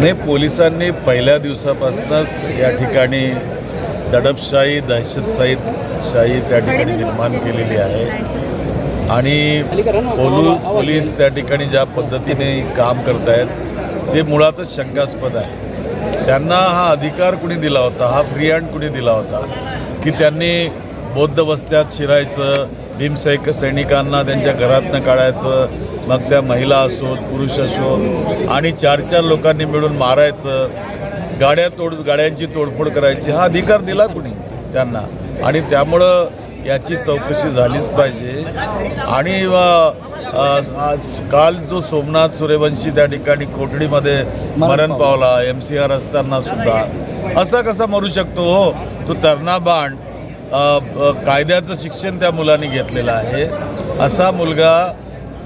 नाही पोलिसांनी पहिल्या दिवसापासूनच या ठिकाणी दडपशाही दहशतशाही शाही त्या ठिकाणी निर्माण केलेली आहे. आणि पोलू पोलीस त्या ठिकाणी ज्या पद्धतीने काम करत आहेत ते मुळातच शंकास्पद आहे. त्यांना हा अधिकार कुणी दिला होता हा फ्री हँड कुणी दिला होता की त्यांनी बौद्ध वस्त्यात शिरायचं भीमसैनिक सैनिकांना त्यांच्या घरातनं काढायचं मग त्या महिला असोत पुरुष असोत आणि चार चार लोकांनी मिळून मारायचं गाड्या तोड गाड्यांची तोडफोड करायची हा अधिकार दिला कुणी? त्यांना. आणि त्यामुळं याची चौकशी झालीच पाहिजे. आणि काल जो सोमनाथ सूर्यवंशी त्या ठिकाणी कोठडीमध्ये मरण पावला. एम सी आर असताना सुद्धा. असा कसा मरू शकतो हो? तो तरणा बाण अ, अ, कायद्याचं शिक्षण त्या मुलाने घेतलेलं आहे. असा मुलगा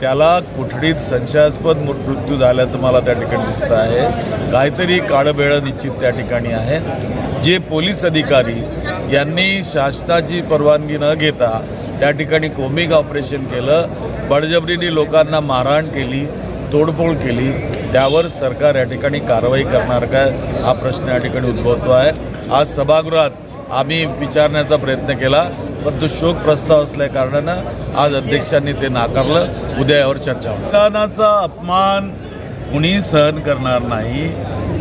त्याला कुठडीत संशयास्पद मृ- मृत्यू झाल्याचं मला त्या ठिकाणी दिसतं आहे. काहीतरी काळबेळं निश्चित त्या ठिकाणी आहे. जे पोलीस अधिकारी यांनी शासनाची परवानगी न घेता त्या ठिकाणी कोमिक ऑपरेशन केलं बळजबरीने लोकांना मारहाण केली तोडफोड केली त्यावर सरकार या ठिकाणी कारवाई करणार काय? हा प्रश्न या ठिकाणी उद्भवतो आहे. आज सभागृहात आम्ही विचारण्याचा प्रयत्न केला पण तो शोक प्रस्ताव असल्या कारणानं आज अध्यक्षांनी ते नाकारलं. उद्या यावर चर्चा संविधानाचा अपमान कुणी सहन करणार नाही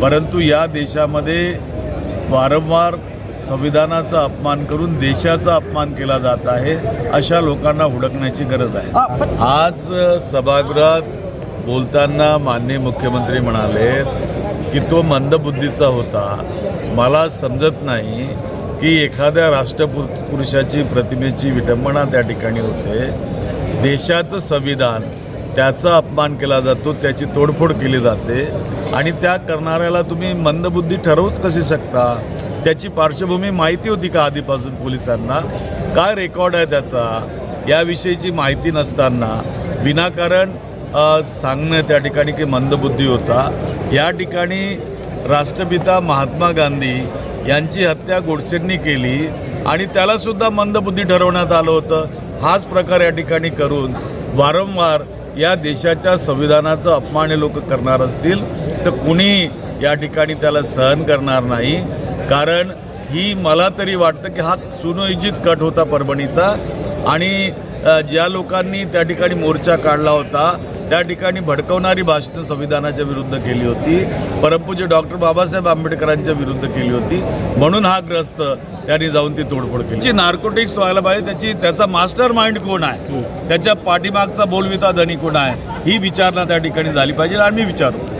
परंतु या देशामध्ये वारंवार संविधानाचा अपमान करून देशाचा अपमान केला जात आहे अशा लोकांना हुडकण्याची गरज आहे. आज सभागृहात बोलताना माननीय मुख्यमंत्री म्हणाले की तो मंदबुद्धीचा होता. मला समजत नाही की एखाद्या राष्ट्रपु पुरुषाची प्रतिमेची विडंबना त्या ठिकाणी होते. देशाचं संविधान त्याचा अपमान केला जातो त्याची तोडफोड केली जाते आणि त्या करणाऱ्याला तुम्ही मंदबुद्धी ठरवूच कशी शकता? त्याची पार्श्वभूमी माहिती होती का आधीपासून पोलिसांना? काय रेकॉर्ड आहे त्याचा? याविषयीची माहिती नसताना विनाकारण सांगणं त्या ठिकाणी की मंदबुद्धी होता. या ठिकाणी राष्ट्रपिता महात्मा गांधी यांची हत्या गोडसेंनी केली आणि त्यालासुद्धा मंदबुद्धी ठरवण्यात आलं होतं. हाच प्रकार या ठिकाणी करून वारंवार या देशाच्या संविधानाचा अपमान लोक करणार असतील तर कुणी या ठिकाणी त्याला सहन करणार नाही. कारण ही मला तरी वाटतं की हा सुनियोजित कट होता परभणीचा आणि ज्या लोकांनी त्या ठिकाणी मोर्चा काढला होता त्या ठिकाणी भडकवणारी भाषणं संविधानाच्या विरुद्ध केली होती. परमपूज्य डॉक्टर बाबासाहेब आंबेडकरांच्या विरुद्ध केली होती म्हणून हा ग्रस्त त्यांनी जाऊन ती तोडफोड केली. जी नार्कोटिक्स व्हायला पाहिजे त्याची त्याचा मास्टर माइंड कोण आहे? त्याच्या पाठीमागचा बोलविता धनी कोण आहे? ही विचारणा त्या ठिकाणी झाली पाहिजे आणि मी विचारू.